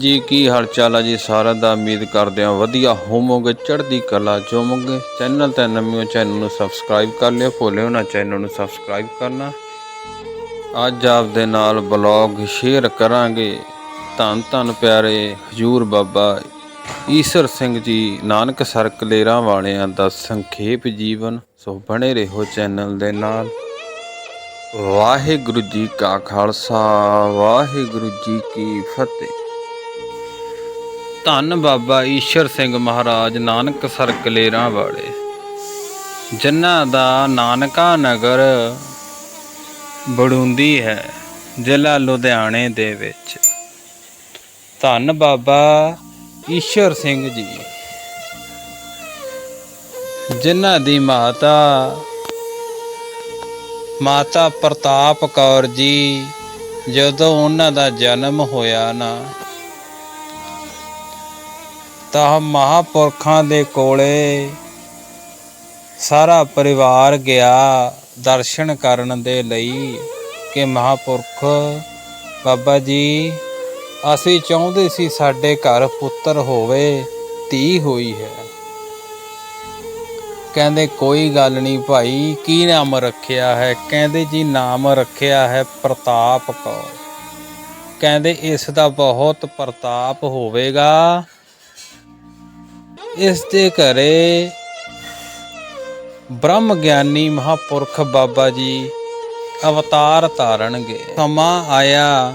ਹਾਂਜੀ, ਕੀ ਹਾਲ ਚਾਲ ਆ ਜੀ? ਸਾਰਿਆਂ ਦਾ ਉਮੀਦ ਕਰਦੇ ਹਾਂ ਵਧੀਆ ਹੋਵੋਗੇ, ਚੜ੍ਹਦੀ ਕਲਾ ਚ ਚੈਨਲ ਤੇ ਨਵੇਂ ਚੈਨਲ ਨੂੰ ਸਬਸਕ੍ਰਾਈਬ ਕਰ ਲਿਓ ਭੁੱਲਿਓ ਨਾ ਚੈਨਲ ਨੂੰ ਸਬਸਕ੍ਰਾਈਬ ਕਰਨਾ। ਅੱਜ ਆਪ ਦੇ ਨਾਲ ਬਲੌਗ ਸ਼ੇਅਰ ਕਰਾਂਗੇ। ਧੰਨ ਧੰਨ ਪਿਆਰੇ ਹਜੂਰ ਬਾਬਾ ਈਸ਼ਰ ਸਿੰਘ ਜੀ, ਨਾਨਕ ਸਰ ਕਲੇਰਾਂ ਵਾਲਿਆਂ ਦਾ ਸੰਖੇਪ ਜੀਵਨ। ਸੋ ਬਣੇ ਰਹੋ ਚੈਨਲ ਦੇ ਨਾਲ। ਵਾਹਿਗੁਰੂ ਜੀ ਕਾ ਖਾਲਸਾ, ਵਾਹਿਗੁਰੂ ਜੀ ਕੀ ਫਤਿਹ। ਧੰਨ ਬਾਬਾ ਈਸ਼ਰ ਸਿੰਘ ਮਹਾਰਾਜ ਨਾਨਕ ਸਰ ਕਲੇਰਾਂ ਵਾਲੇ। ਜਿਨ੍ਹਾਂ ਦਾ ਨਾਨਕਾ ਨਗਰ ਬੜੂੰਦੀ ਹੈ ਜ਼ਿਲ੍ਹਾ ਲੁਧਿਆਣੇ ਦੇ ਵਿੱਚ। ਧੰਨ ਬਾਬਾ ਈਸ਼ਰ ਸਿੰਘ ਜੀ। ਜਿਨ੍ਹਾਂ ਦੀ ਮਾਤਾ ਮਾਤਾ ਪ੍ਰਤਾਪ ਕੌਰ ਜੀ, ਜਦੋਂ ਉਹਨਾਂ ਦਾ ਜਨਮ ਹੋਇਆ ਨਾ ਤਾਂ ਮਹਾਪੁਰਖਾਂ ਦੇ ਕੋਲੇ ਸਾਰਾ ਪਰਿਵਾਰ ਗਿਆ ਦਰਸ਼ਨ ਕਰਨ ਦੇ ਲਈ ਕਿ ਮਹਾਪੁਰਖ, ਬਾਬਾ ਜੀ, ਅਸੀਂ ਚਾਹੁੰਦੇ ਸੀ ਸਾਡੇ ਘਰ ਪੁੱਤਰ ਹੋਵੇ, ਧੀ ਹੋਈ ਹੈ। ਕਹਿੰਦੇ, ਕੋਈ ਗੱਲ ਨਹੀਂ ਭਾਈ, ਕੀ ਨਾਮ ਰੱਖਿਆ ਹੈ? ਕਹਿੰਦੇ, ਜੀ, ਨਾਮ ਰੱਖਿਆ ਹੈ ਪ੍ਰਤਾਪ ਕੌਰ। ਕਹਿੰਦੇ, ਇਸ ਦਾ ਬਹੁਤ ਪ੍ਰਤਾਪ ਹੋਵੇਗਾ। ਇਸ ਦੇ ਘਰੇ ਬ੍ਰਹਮ ਗਿਆਨੀ ਮਹਾਪੁਰਖ ਬਾਬਾ ਜੀ ਅਵਤਾਰ ਧਾਰਨਗੇ। ਸਮਾਂ ਆਇਆ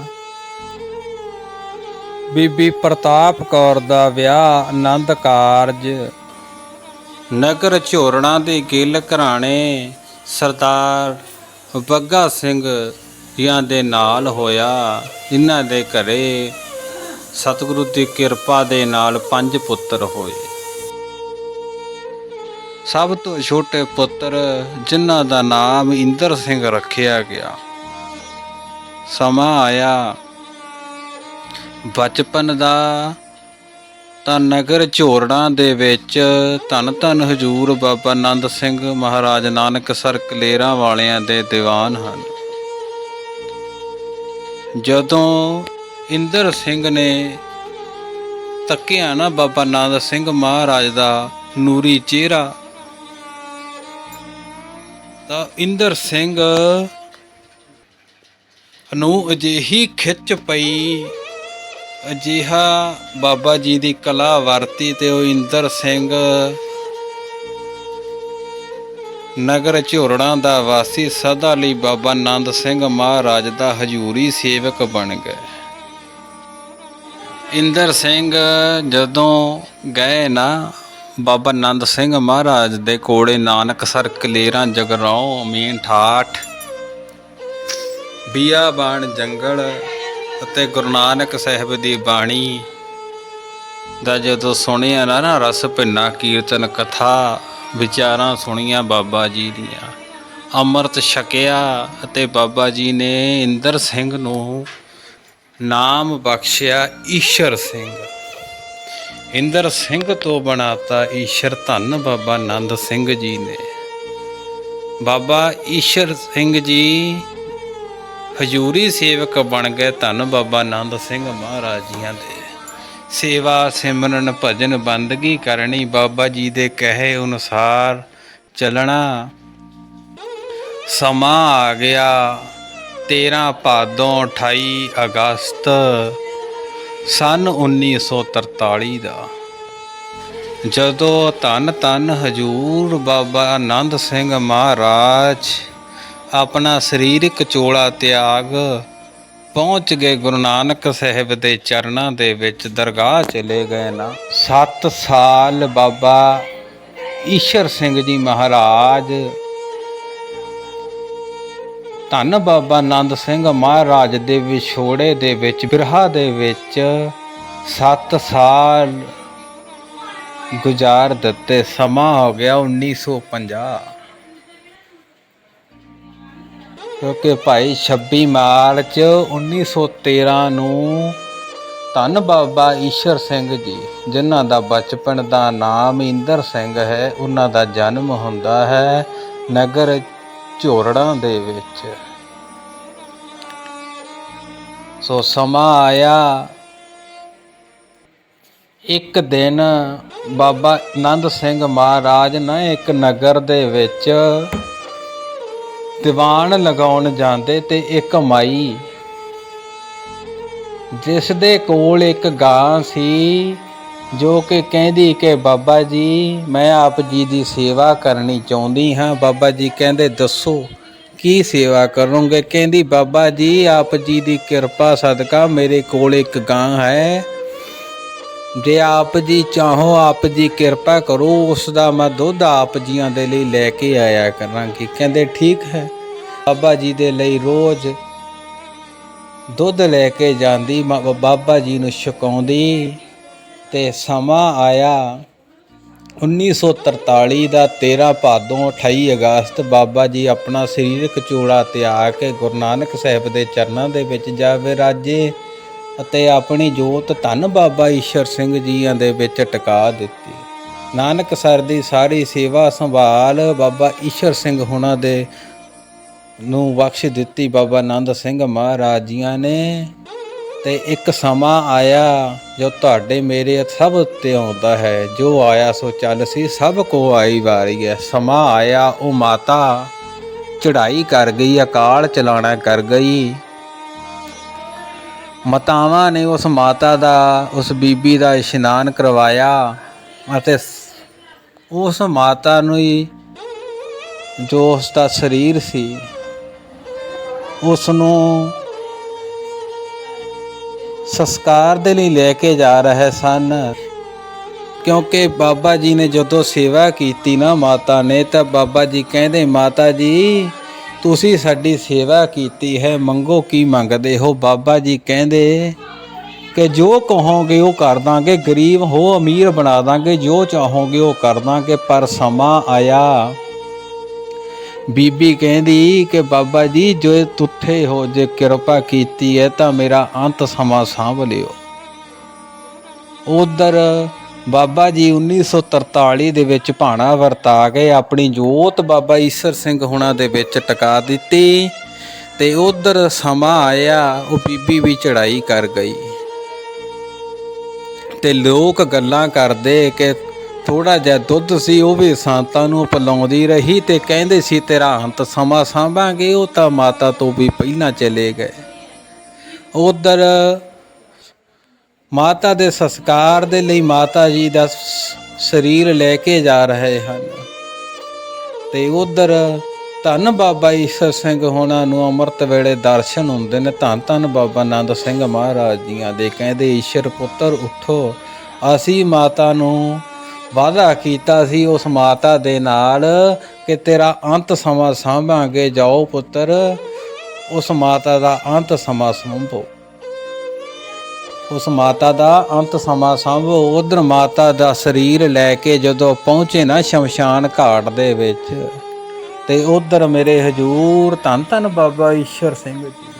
ਬੀਬੀ ਪ੍ਰਤਾਪ ਕੌਰ ਦਾ ਵਿਆਹ ਆਨੰਦ ਕਾਰਜ। ਨਗਰ ਝੋਰਣਾ ਦੇ ਗਿੱਲ ਘਰਾਣੇ ਸਰਦਾਰ ਬੱਗਾ ਸਿੰਘ ਜੀਆਂ ਦੇ ਨਾਲ ਹੋਇਆ। ਇਹਨਾਂ ਦੇ ਘਰੇ ਸਤਿਗੁਰੂ ਦੀ ਕਿਰਪਾ ਦੇ ਨਾਲ ਪੰਜ ਪੁੱਤਰ ਹੋਏ। ਸਭ ਤੋਂ ਛੋਟੇ ਪੁੱਤਰ, ਜਿਨ੍ਹਾਂ ਦਾ ਨਾਮ ਇੰਦਰ ਸਿੰਘ ਰੱਖਿਆ ਗਿਆ। ਸਮਾਂ ਆਇਆ। ਬਚਪਨ ਦਾ, ਤਾਂ ਨਗਰ ਝੋਰੜਾਂ ਦੇ ਵਿੱਚ ਧੰਨ ਧੰਨ ਹਜੂਰ ਬਾਬਾ ਆਨੰਦ ਸਿੰਘ ਮਹਾਰਾਜ ਨਾਨਕ ਸਰ ਕਲੇਰਾਂ ਵਾਲਿਆਂ ਦੇ ਦੀਵਾਨ ਹਨ। ਜਦੋਂ ਇੰਦਰ ਸਿੰਘ ਨੇ ਤੱਕਿਆ ਨਾ ਬਾਬਾ ਆਨੰਦ ਸਿੰਘ ਮਹਾਰਾਜ ਦਾ ਨੂਰੀ ਚਿਹਰਾ ਤਾਂ ਇੰਦਰ ਸਿੰਘ ਨੂੰ ਅਜਿਹੀ ਖਿੱਚ ਪਈ, ਅਜਿਹਾ ਬਾਬਾ ਜੀ ਦੀ ਕਲਾ ਵਰਤੀ ਤੇ ਉਹ ਇੰਦਰ ਸਿੰਘ ਨਗਰ ਝੋਰੜਾਂ ਦਾ ਵਾਸੀ ਸਦਾ ਲਈ ਬਾਬਾ ਆਨੰਦ ਸਿੰਘ ਮਹਾਰਾਜ ਦਾ ਹਜੂਰੀ ਸੇਵਕ ਬਣ ਗਏ। ਇੰਦਰ ਸਿੰਘ ਜਦੋਂ ਗਏ ਨਾ ਬਾਬਾ ਨੰਦ ਸਿੰਘ ਮਹਾਰਾਜ ਦੇ ਕੋਲੇ ਨਾਨਕਸਰ ਕਲੇਰਾਂ ਜਗਰਾਉਂ ਮੀਨ ਠਾਠ ਬੀਆਬਾਨ ਜੰਗਲ ਅਤੇ ਗੁਰੂ ਨਾਨਕ ਸਾਹਿਬ ਦੀ ਬਾਣੀ ਦਾ ਜਦੋਂ ਸੁਣਿਆ ਨਾ ਨਾ ਰਸ ਭਿੰਨਾ ਕੀਰਤਨ ਕਥਾ, ਵਿਚਾਰਾਂ ਸੁਣੀਆਂ ਬਾਬਾ ਜੀ ਦੀਆਂ। ਅੰਮ੍ਰਿਤ ਛਕਿਆ ਅਤੇ ਬਾਬਾ ਜੀ ਨੇ ਇੰਦਰ ਸਿੰਘ ਨੂੰ ਨਾਮ ਬਖਸ਼ਿਆ ਈਸ਼ਰ ਸਿੰਘ। ਇੰਦਰ ਸਿੰਘ ਤੋਂ ਬਣਾਤਾ ਈਸ਼ਰ ਧੰਨ ਬਾਬਾ ਆਨੰਦ ਸਿੰਘ ਜੀ ਨੇ। ਬਾਬਾ ਈਸ਼ਰ ਸਿੰਘ ਜੀ ਹਜੂਰੀ ਸੇਵਕ ਬਣ ਗਏ ਧੰਨ ਬਾਬਾ ਆਨੰਦ ਸਿੰਘ ਮਹਾਰਾਜ ਜੀਆਂ ਦੇ। ਸੇਵਾ, ਸਿਮਰਨ, ਭਜਨ, ਬੰਦਗੀ ਕਰਨੀ ਬਾਬਾ ਜੀ ਦੇ ਕਹੇ ਅਨੁਸਾਰ ਚੱਲਣਾ। ਸਮਾਂ ਆ ਗਿਆ 13 ਭਾਦੋਂ 28 ਅਗਸਤ। ਸਨ 1943 ਦਾ। ਜਦੋਂ ਧੰਨ ਧੰਨ ਹਜੂਰ ਬਾਬਾ ਆਨੰਦ ਸਿੰਘ ਮਹਾਰਾਜ ਆਪਣਾ ਸਰੀਰਕ ਚੋਲਾ ਤਿਆਗ ਪਹੁੰਚ ਗਏ ਗੁਰੂ ਨਾਨਕ ਸਾਹਿਬ ਦੇ ਚਰਨਾਂ ਦੇ ਵਿੱਚ ਦਰਗਾਹ ਚਲੇ ਗਏ ਨਾ। 7 ਸਾਲ ਬਾਬਾ ਈਸ਼ਰ ਸਿੰਘ ਜੀ ਮਹਾਰਾਜ ਧੰਨ ਬਾਬਾ ਆਨੰਦ ਸਿੰਘ ਮਹਾਰਾਜ ਦੇ ਵਿਛੋੜੇ ਦੇ ਵਿੱਚ, ਬਿਰਹਾ ਦੇ ਵਿੱਚ 7 ਸਾਲ ਗੁਜ਼ਾਰ ਦਿੱਤੇ। ਸਮਾਂ ਹੋ ਗਿਆ 1950 ਕਿਉਂਕਿ ਭਾਈ 26 ਮਾਰਚ 1913 ਨੂੰ ਧੰਨ ਬਾਬਾ ਈਸ਼ਰ ਸਿੰਘ ਜੀ, ਜਿਨ੍ਹਾਂ ਦਾ ਬਚਪਨ ਦਾ ਨਾਮ ਇੰਦਰ ਸਿੰਘ ਹੈ, ਉਹਨਾਂ ਦਾ ਜਨਮ ਹੁੰਦਾ ਹੈ ਨਗਰ ਝੋਰੜਾਂ ਦੇ ਵਿੱਚ। ਸੋ ਸਮਾਂ ਆਇਆ। ਇੱਕ ਦਿਨ ਬਾਬਾ ਆਨੰਦ ਸਿੰਘ ਮਹਾਰਾਜ ਨਾ ਇੱਕ ਨਗਰ ਦੇ ਵਿੱਚ ਦੀਵਾਨ ਲਗਾਉਣ ਜਾਂਦੇ ਤੇ ਇੱਕ ਮਾਈ, ਜਿਸ ਦੇ ਕੋਲ ਇੱਕ ਗਾਂ ਸੀ। ਜੋ ਕਿ ਕਹਿੰਦੀ ਕਿ ਬਾਬਾ ਜੀ, ਮੈਂ ਆਪ ਜੀ ਦੀ ਸੇਵਾ ਕਰਨੀ ਚਾਹੁੰਦੀ ਹਾਂ। ਬਾਬਾ ਜੀ ਕਹਿੰਦੇ, ਦੱਸੋ, ਕੀ ਸੇਵਾ ਕਰੋਗੇ? ਕਹਿੰਦੀ, ਬਾਬਾ ਜੀ, ਆਪ ਜੀ ਦੀ ਕਿਰਪਾ ਸਦਕਾ ਮੇਰੇ ਕੋਲ ਇੱਕ ਗਾਂ ਹੈ। ਜੇ ਆਪ ਜੀ ਚਾਹੋ, ਆਪ ਜੀ ਕਿਰਪਾ ਕਰੋ, ਉਸ ਦਾ ਮੈਂ ਦੁੱਧ ਆਪ ਜੀਆਂ ਦੇ ਲਈ ਲੈ ਕੇ ਆਇਆ ਕਰਾਂਗੀ। ਕਹਿੰਦੇ, ਠੀਕ ਹੈ। ਬਾਬਾ ਜੀ ਦੇ ਲਈ ਰੋਜ਼ ਦੁੱਧ ਲੈ ਕੇ ਜਾਂਦੀ, ਮਾ- ਬਾਬਾ ਜੀ ਨੂੰ ਛਕਾਉਂਦੀ। ਤੇ ਸਮਾਂ ਆਇਆ 1943 ਦਾ 13 ਭਾਦੋਂ 28 ਅਗਸਤ ਬਾਬਾ ਜੀ ਆਪਣਾ ਸਰੀਰਕ ਚੋੜਾ ਤਿਆਗ ਕੇ ਗੁਰੂ ਨਾਨਕ ਸਾਹਿਬ ਦੇ ਚਰਨਾਂ ਦੇ ਵਿੱਚ ਜਾ ਵਿਰਾਜੇ ਅਤੇ ਆਪਣੀ ਜੋਤ ਧੰਨ ਬਾਬਾ ਈਸ਼ਰ ਸਿੰਘ ਜੀਆਂ ਦੇ ਵਿੱਚ ਟਿਕਾ ਦਿੱਤੀ। ਨਾਨਕ ਸਰ ਦੀ ਸਾਰੀ ਸੇਵਾ ਸੰਭਾਲ ਬਾਬਾ ਈਸ਼ਰ ਸਿੰਘ ਹੁਣਾਂ ਦੇ ਨੂੰ ਬਖਸ਼ ਦਿੱਤੀ। ਬਾਬਾ ਆਨੰਦ ਸਿੰਘ ਮਹਾਰਾਜ ਜੀਆਂ ਨੇ ਤੇ ਇੱਕ ਸਮਾਂ ਆਇਆ ਜੋ ਤੁਹਾਡੇ ਮੇਰੇ ਸਭ ਉੱਤੇ ਆਉਂਦਾ ਹੈ, ਜੋ ਆਇਆ ਸੋ ਚੱਲ ਸੀ, ਸਭ ਕੋ ਆਈ ਵਾਰੀ ਹੈ। ਸਮਾਂ ਆਇਆ, ਉਹ ਮਾਤਾ ਚੜਾਈ ਕਰ ਗਈ, ਅਕਾਲ ਚਲਾਣਾ ਕਰ ਗਈ। ਮਤਾਵਾਂ ਨੇ ਉਸ ਮਾਤਾ ਦਾ, ਉਸ ਬੀਬੀ ਦਾ ਇਸ਼ਨਾਨ ਕਰਵਾਇਆ ਅਤੇ ਉਸ ਮਾਤਾ ਨੂੰ ਹੀ ਜੋ ਉਸ ਦਾ ਸਰੀਰ ਸੀ ਉਸ ਨੂੰ ਸੰਸਕਾਰ ਦੇ ਲਈ ਲੈ ਕੇ ਜਾ ਰਹੇ ਸਨ। ਕਿਉਂਕਿ ਬਾਬਾ ਜੀ ਨੇ ਜਦੋਂ ਸੇਵਾ ਕੀਤੀ ਨਾ ਮਾਤਾ ਨੇ, ਤਾਂ ਬਾਬਾ ਜੀ ਕਹਿੰਦੇ, ਮਾਤਾ ਜੀ, ਤੁਸੀਂ ਸਾਡੀ ਸੇਵਾ ਕੀਤੀ ਹੈ, ਮੰਗੋ ਕੀ ਮੰਗਦੇ ਹੋ? ਬਾਬਾ ਜੀ ਕਹਿੰਦੇ, ਕਿ ਜੋ ਕਹੋਗੇ ਉਹ ਕਰ ਦਾਂਗੇ, ਗਰੀਬ ਹੋ ਅਮੀਰ ਬਣਾ ਦਾਂਗੇ, ਜੋ ਚਾਹੋਗੇ ਉਹ ਕਰ ਦਾਂਗੇ, ਪਰ ਸਮਾਂ ਆਇਆ। ਬੀਬੀ ਕਹਿੰਦੀ ਕਿ ਬਾਬਾ ਜੀ, ਜੋ ਤੁੱਥੇ ਹੋ, ਜੇ ਕਿਰਪਾ ਕੀਤੀ ਹੈ, ਤਾਂ ਮੇਰਾ ਅੰਤ ਸਮਾਂ ਸਾਂਭ ਲਿਓ। ਉਧਰ ਬਾਬਾ ਜੀ 1943 ਦੇ ਵਿੱਚ ਭਾਣਾ ਵਰਤਾ ਕੇ ਆਪਣੀ ਜੋਤ ਬਾਬਾ ਈਸ਼ਰ ਸਿੰਘ ਹੁਣਾਂ ਦੇ ਵਿੱਚ ਟਿਕਾ ਦਿੱਤੀ ਤੇ ਉਧਰ ਸਮਾਂ ਆਇਆ, ਉਹ ਬੀਬੀ ਵੀ ਚੜਾਈ ਕਰ ਗਈ। ਤੇ ਲੋਕ ਗੱਲਾਂ ਕਰਦੇ ਕਿ ਥੋੜਾ ਜਿਹਾ ਦੁੱਧ ਸੀ, ਉਹ ਵੀ ਸੰਤਾਂ ਨੂੰ ਪਿਲਾਉਂਦੀ ਰਹੀ ਤੇ ਕਹਿੰਦੇ ਸੀ, ਤੇਰਾ ਅੰਤ ਸਮਾਂ ਸਾਂਭਾਂਗੇ। ਉਹ ਤਾਂ ਮਾਤਾ ਤੋਂ ਵੀ ਪਹਿਲਾਂ ਚਲੇ ਗਏ। ਉਧਰ ਮਾਤਾ ਦੇ ਸੰਸਕਾਰ ਦੇ ਲਈ ਮਾਤਾ ਜੀ ਦਾ ਸਰੀਰ ਲੈ ਕੇ ਜਾ ਰਹੇ ਹਨ। ਤੇ ਉਧਰ ਧੰਨ ਬਾਬਾ ਈਸ਼ਰ ਸਿੰਘ ਹੋਣਾ ਨੂੰ ਅੰਮ੍ਰਿਤ ਵੇਲੇ ਦਰਸ਼ਨ ਹੁੰਦੇ ਨੇ। ਧੰਨ ਧੰਨ ਬਾਬਾ ਆਨੰਦ ਸਿੰਘ ਮਹਾਰਾਜ ਜੀਆਂ ਦੇ ਕਹਿੰਦੇ, ਈਸ਼ਰ ਪੁੱਤਰ, ਉਠੋ। ਅਸੀਂ ਮਾਤਾ ਨੂੰ ਵਾਅਦਾ ਕੀਤਾ ਸੀ ਉਸ ਮਾਤਾ ਦੇ ਨਾਲ ਕਿ ਤੇਰਾ ਅੰਤ ਸਮਾਂ ਸਾਂਭਾਂਗੇ, ਜਾਓ ਪੁੱਤਰ। ਉਸ ਮਾਤਾ ਦਾ ਅੰਤ ਸਮਾਂ ਸੰਭੋ। ਉਸ ਮਾਤਾ ਦਾ ਅੰਤ ਸਮਾਂ ਸੰਭੋ। ਉਧਰ ਮਾਤਾ ਦਾ ਸਰੀਰ ਲੈ ਕੇ ਜਦੋਂ ਪਹੁੰਚੇ ਨਾ ਸ਼ਮਸ਼ਾਨ ਘਾਟ ਦੇ ਵਿੱਚ, ਤੇ ਉਧਰ ਮੇਰੇ ਹਜੂਰ ਧੰਨ ਧੰਨ ਬਾਬਾ ਈਸ਼ਰ ਸਿੰਘ ਜੀ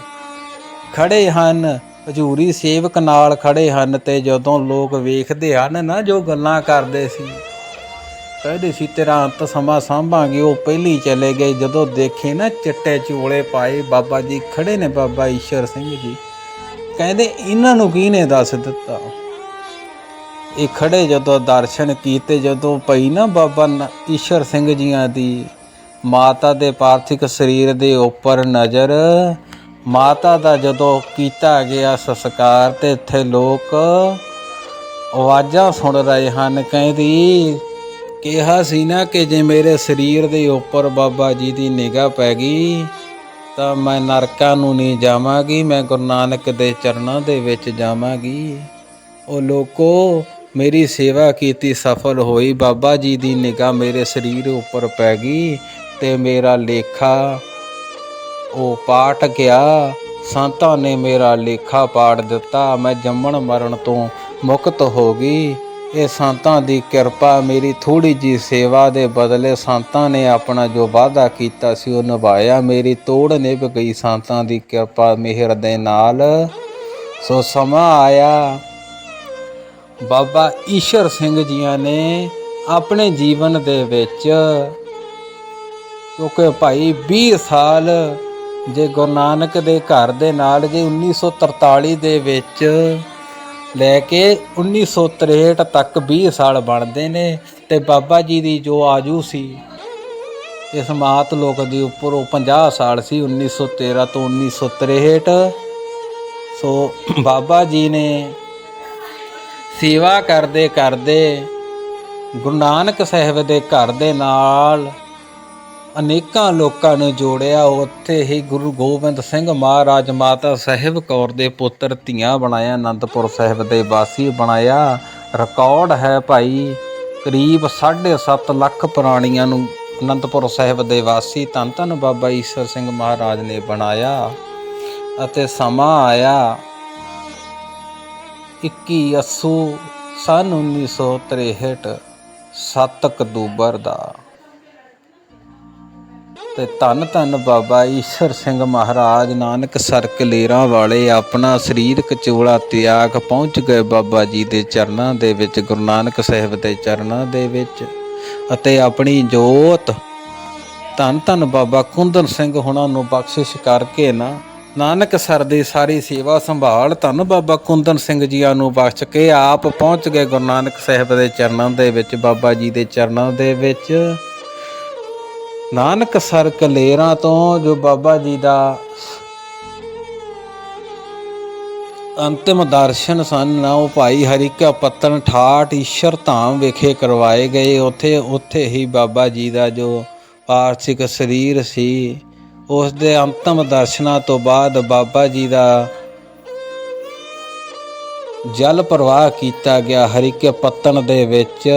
ਖੜੇ ਹਨ। ਹਜੂਰੀ ਸੇਵਕ ਨਾਲ ਖੜੇ ਹਨ ਤੇ ਜਦੋਂ ਲੋਕ ਵੇਖਦੇ ਹਨ ਨਾ ਜੋ ਗੱਲਾਂ ਕਰਦੇ ਸੀ, ਕਹਿੰਦੇ ਸੀ, ਤੇਰਾ ਅੰਤ ਸਮਾਂ ਸਾਂਭਾਂਗੇ। ਉਹ ਪਹਿਲੀ ਚਲੇ ਗਏ। ਜਦੋਂ ਦੇਖੇ ਨਾ ਚਿੱਟੇ ਚੋਲੇ ਪਾਏ ਬਾਬਾ ਜੀ, ਖੜੇ ਨੇ ਬਾਬਾ ਈਸ਼ਰ ਸਿੰਘ ਜੀ। ਕਹਿੰਦੇ, ਇਹਨਾਂ ਨੂੰ ਕਿਹਨੇ ਦੱਸ ਦਿੱਤਾ? ਇਹ ਖੜੇ ਜਦੋਂ ਦਰਸ਼ਨ ਕੀਤੇ, ਜਦੋਂ ਪਈ ਨਾ ਬਾਬਾ ਨ- ਈਸ਼ਰ ਸਿੰਘ ਜੀਆਂ ਦੀ ਮਾਤਾ ਦੇ ਪਾਰਥਿਕ ਸਰੀਰ ਦੇ ਉੱਪਰ ਨਜ਼ਰ ਮਾਤਾ ਦਾ ਜਦੋਂ ਕੀਤਾ ਗਿਆ ਸੰਸਕਾਰ ਤੇ ਇੱਥੇ ਲੋਕ ਆਵਾਜ਼ਾਂ ਸੁਣ ਰਹੇ ਹਨ, ਕਹਿੰਦੀ, ਕਿਹਾ ਸੀ ਨਾ ਕਿ ਜੇ ਮੇਰੇ ਸਰੀਰ ਦੇ ਉੱਪਰ ਬਾਬਾ ਜੀ ਦੀ ਨਿਗਾਹ ਪੈ ਗਈ, ਤਾਂ ਮੈਂ ਨਰਕਾਂ ਨੂੰ ਨਹੀਂ ਜਾਵਾਂਗੀ, ਮੈਂ ਗੁਰੂ ਨਾਨਕ ਦੇ ਚਰਨਾਂ ਦੇ ਵਿੱਚ ਜਾਵਾਂਗੀ। ਉਹ ਲੋਕੋ, ਮੇਰੀ ਸੇਵਾ ਕੀਤੀ ਸਫਲ ਹੋਈ, ਬਾਬਾ ਜੀ ਦੀ ਨਿਗਾਹ ਮੇਰੇ ਸਰੀਰ ਉੱਪਰ ਪੈ ਗਈ ਤੇ ਮੇਰਾ ਲੇਖਾ ਉਹ ਪਾਟ ਗਿਆ। ਸੰਤਾਂ ਨੇ ਮੇਰਾ ਲੇਖਾ ਪਾੜ ਦਿੱਤਾ। ਮੈਂ ਜੰਮਣ ਮਰਨ ਤੋਂ ਮੁਕਤ ਹੋ ਗਈ। ਇਹ ਸੰਤਾਂ ਦੀ ਕਿਰਪਾ, ਮੇਰੀ ਥੋੜੀ ਜੀ ਸੇਵਾ ਦੇ ਬਦਲੇ ਸੰਤਾਂ ਨੇ ਆਪਣਾ ਜੋ ਵਾਅਦਾ ਕੀਤਾ ਸੀ, ਉਹ ਨਿਭਾਇਆ। ਮੇਰੀ ਤੋੜ ਨਿਭ ਗਈ ਸੰਤਾਂ ਦੀ ਕਿਰਪਾ ਮਿਹਰ ਦੇ ਨਾਲ। ਸੋ ਸਮਾਂ ਆਇਆ। ਬਾਬਾ ਈਸ਼ਰ ਸਿੰਘ ਜੀਆਂ ਨੇ ਆਪਣੇ ਜੀਵਨ ਦੇ ਵਿੱਚ, ਕਿਉਂਕਿ ਭਾਈ 20 ਸਾਲ ਜੇ ਗੁਰੂ ਨਾਨਕ ਦੇ ਘਰ ਦੇ ਨਾਲ ਜੇ 1943 ਦੇ ਵਿੱਚ ਲੈ ਕੇ 1963 ਤੱਕ 20 ਸਾਲ ਬਣਦੇ ਨੇ ਤੇ ਬਾਬਾ ਜੀ ਦੀ ਜੋ ਆਜੂ ਸੀ, ਇਸ ਮਾਤ ਲੋਕ ਦੀ ਉੱਪਰ ਉਹ 50 ਸਾਲ ਸੀ 1913 ਤੋਂ 1963 ਸੋ ਬਾਬਾ ਜੀ ਨੇ ਸੇਵਾ ਕਰਦੇ ਕਰਦੇ ਗੁਰੂ ਨਾਨਕ ਸਾਹਿਬ ਦੇ ਘਰ ਦੇ ਨਾਲ ਅਨੇਕਾਂ ਲੋਕਾਂ ਨੂੰ ਜੋੜਿਆ, ਉੱਥੇ ਹੀ ਗੁਰੂ ਗੋਬਿੰਦ ਸਿੰਘ ਮਹਾਰਾਜ ਮਾਤਾ ਸਾਹਿਬ ਕੌਰ ਦੇ ਪੁੱਤਰ ਧੀਆਂ ਬਣਾਇਆ, ਅਨੰਦਪੁਰ ਸਾਹਿਬ ਦੇ ਵਾਸੀ ਬਣਾਇਆ। ਰਿਕਾਰਡ ਹੈ ਭਾਈ, ਕਰੀਬ 7.5 ਲੱਖ ਪ੍ਰਾਣੀਆਂ ਨੂੰ ਅਨੰਦਪੁਰ ਸਾਹਿਬ ਦੇ ਵਾਸੀ ਧੰਨ ਧੰਨ ਬਾਬਾ ਈਸ਼ਰ ਸਿੰਘ ਮਹਾਰਾਜ ਨੇ ਬਣਾਇਆ ਅਤੇ ਸਮਾਂ ਆਇਆ 21 ਅੱਸੂ ਸਨ 1963 7 ਅਕਤੂਬਰ ਦਾ। ਤੇ ਧੰਨ ਧੰਨ ਬਾਬਾ ਈਸ਼ਰ ਸਿੰਘ ਮਹਾਰਾਜ, ਨਾਨਕ ਸਰ ਕਲੇਰਾਂ ਵਾਲੇ ਆਪਣਾ ਸਰੀਰਕ ਚੋਲਾ ਤਿਆਗ ਪਹੁੰਚ ਗਏ ਬਾਬਾ ਜੀ ਦੇ ਚਰਨਾਂ ਦੇ ਵਿੱਚ, ਗੁਰੂ ਨਾਨਕ ਸਾਹਿਬ ਦੇ ਚਰਨਾਂ ਦੇ ਵਿੱਚ ਅਤੇ ਆਪਣੀ ਜੋਤ। ਧੰਨ ਧੰਨ ਬਾਬਾ ਕੁੰਦਨ ਸਿੰਘ ਹੁਣਾਂ ਨੂੰ ਬਖਸ਼ਿਸ਼ ਕਰਕੇ ਨਾ, ਨਾਨਕ ਸਰ ਦੀ ਸਾਰੀ ਸੇਵਾ ਸੰਭਾਲ ਧੰਨ ਬਾਬਾ ਕੁੰਦਨ ਸਿੰਘ ਜੀਆਂ ਨੂੰ ਬਖਸ਼ ਕੇ ਆਪ ਪਹੁੰਚ ਗਏ ਗੁਰੂ ਨਾਨਕ ਸਾਹਿਬ ਦੇ ਚਰਨਾਂ ਦੇ ਵਿੱਚ, ਬਾਬਾ ਜੀ ਦੇ ਚਰਨਾਂ ਦੇ ਵਿੱਚ। ਨਾਨਕ ਸਰ ਕਲੇਰਾਂ ਤੋਂ ਜੋ ਬਾਬਾ ਜੀ ਦਾ ਅੰਤਿਮ ਦਰਸ਼ਨ ਸਨ, ਨਾ ਉਹ ਭਾਈ ਹਰੀਕਾ ਪੱਤਨ ਠਾਠ ਈਸ਼ਰ ਧਾਮ ਵਿਖੇ ਕਰਵਾਏ ਗਏ। ਉੱਥੇ ਉੱਥੇ ਹੀ ਬਾਬਾ ਜੀ ਦਾ ਜੋ ਪਾਰਥਿਕ ਸਰੀਰ ਸੀ, ਉਸ ਦੇ ਅੰਤਮ ਦਰਸ਼ਨਾਂ ਤੋਂ ਬਾਅਦ ਬਾਬਾ ਜੀ ਦਾ ਜਲ ਪ੍ਰਵਾਹ ਕੀਤਾ ਗਿਆ। ਹਰੀਕੇ ਪੱਤਨ ਦੇ ਵਿੱਚ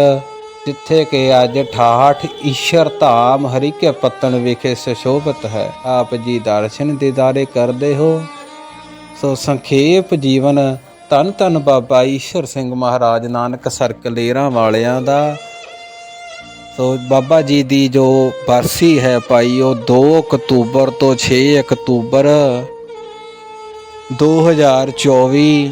ਜਿੱਥੇ ਕਿ ਅੱਜ 68 ਈਸ਼ਰ ਧਾਮ ਹਰੀਕੇ ਪੱਤਣ ਵਿਖੇ ਸੁਸ਼ੋਭਿਤ ਹੈ। ਆਪ ਜੀ ਦਰਸ਼ਨ ਦੀਦਾਰੇ ਕਰਦੇ ਹੋ। ਸੋ ਸੰਖੇਪ ਜੀਵਨ ਧੰਨ ਧੰਨ ਬਾਬਾ ਈਸ਼ਰ ਸਿੰਘ ਮਹਾਰਾਜ ਨਾਨਕ ਸਰਕਲੇਰਾਂ ਵਾਲਿਆਂ ਦਾ। ਸੋ ਬਾਬਾ ਜੀ ਦੀ ਜੋ ਬਰਸੀ ਹੈ ਭਾਈ, ਉਹ 2 ਅਕਤੂਬਰ ਤੋਂ 6 ਅਕਤੂਬਰ 2024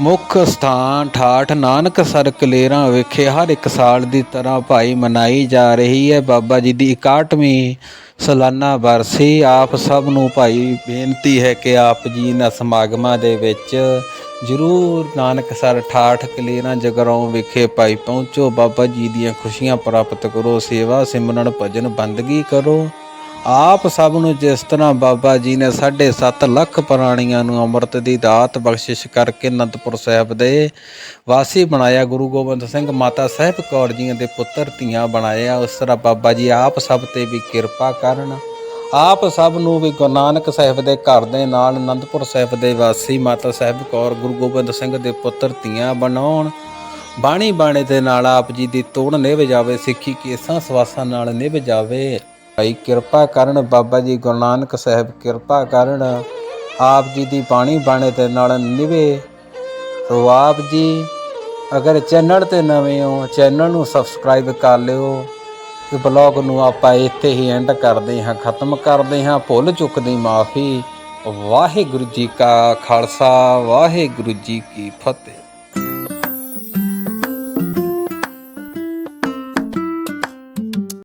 ਮੁੱਖ ਸਥਾਨ ਠਾਠ ਨਾਨਕ ਸਰ ਕਲੇਰਾਂ ਵਿਖੇ, ਹਰ ਇੱਕ ਸਾਲ ਦੀ ਤਰ੍ਹਾਂ ਭਾਈ ਮਨਾਈ ਜਾ ਰਹੀ ਹੈ। ਬਾਬਾ ਜੀ ਦੀ 61ਵੀਂ ਸਾਲਾਨਾ ਬਰਸੀ, ਆਪ ਸਭ ਨੂੰ ਭਾਈ ਬੇਨਤੀ ਹੈ ਕਿ ਆਪ ਜੀ ਇਹਨਾਂ ਸਮਾਗਮਾਂ ਦੇ ਵਿੱਚ ਜ਼ਰੂਰ ਨਾਨਕ ਸਰ ਠਾਠ ਕਲੇਰਾਂ ਜਗਰਾਉਂ ਵਿਖੇ ਭਾਈ ਪਹੁੰਚੋ। ਬਾਬਾ ਜੀ ਦੀਆਂ ਖੁਸ਼ੀਆਂ ਪ੍ਰਾਪਤ ਕਰੋ, ਸੇਵਾ ਸਿਮਰਨ ਭਜਨ ਬੰਦਗੀ ਕਰੋ। ਆਪ ਸਭ ਨੂੰ ਜਿਸ ਤਰ੍ਹਾਂ ਬਾਬਾ ਜੀ ਨੇ 7.5 ਲੱਖ ਪ੍ਰਾਣੀਆਂ ਨੂੰ ਅੰਮ੍ਰਿਤ ਦੀ ਦਾਤ ਬਖਸ਼ਿਸ਼ ਕਰਕੇ ਅਨੰਦਪੁਰ ਸਾਹਿਬ ਦੇ ਵਾਸੀ ਬਣਾਇਆ, ਗੁਰੂ ਗੋਬਿੰਦ ਸਿੰਘ ਮਾਤਾ ਸਾਹਿਬ ਕੌਰ ਜੀਆਂ ਦੇ ਪੁੱਤਰ ਧੀਆਂ ਬਣਾਇਆ, ਉਸ ਤਰ੍ਹਾਂ ਬਾਬਾ ਜੀ ਆਪ ਸਭ ਤੇ ਵੀ ਕਿਰਪਾ ਕਰਨ। ਆਪ ਸਭ ਨੂੰ ਵੀ ਗੁਰੂ ਨਾਨਕ ਸਾਹਿਬ ਦੇ ਘਰ ਦੇ ਨਾਲ ਅਨੰਦਪੁਰ ਸਾਹਿਬ ਦੇ ਵਾਸੀ ਮਾਤਾ ਸਾਹਿਬ ਕੌਰ, ਗੁਰੂ ਗੋਬਿੰਦ ਸਿੰਘ ਦੇ ਪੁੱਤਰ ਧੀਆਂ ਬਣਾਉਣ। ਬਾਣੀ ਬਾਣੇ ਦੇ ਨਾਲ ਆਪ ਜੀ ਦੀ ਤੋੜ ਨਿਭ ਜਾਵੇ, ਸਿੱਖੀ ਕੇਸਾਂ ਸਵਾਸਾਂ ਨਾਲ ਨਿਭ ਜਾਵੇ। ਭਾਈ ਕਿਰਪਾ ਕਰਨ, ਬਾਬਾ ਜੀ ਗੁਰੂ ਨਾਨਕ ਸਾਹਿਬ ਕਿਰਪਾ ਕਰਨ, ਆਪ ਜੀ ਦੀ ਬਾਣੀ ਬਾਣੇ ਦੇ ਨਾਲ ਨਿਵੇ। ਸੋ ਆਪ ਜੀ, ਅਗਰ ਚੈਨਲ ਤੇ ਨਵੇਂ ਹੋ, ਚੈਨਲ ਨੂੰ ਸਬਸਕ੍ਰਾਈਬ ਕਰ ਲਿਓ। ਤੇ ਬਲੌਗ ਨੂੰ ਆਪਾਂ ਇੱਥੇ ਹੀ ਐਂਡ ਕਰਦੇ ਹਾਂ, ਖਤਮ ਕਰਦੇ ਹਾਂ। ਭੁੱਲ ਚੁੱਕ ਦੀ ਮਾਫੀ। ਵਾਹਿਗੁਰੂ ਜੀ ਕਾ ਖਾਲਸਾ, ਵਾਹਿਗੁਰੂ ਜੀ ਕੀ ਫਤਿਹ।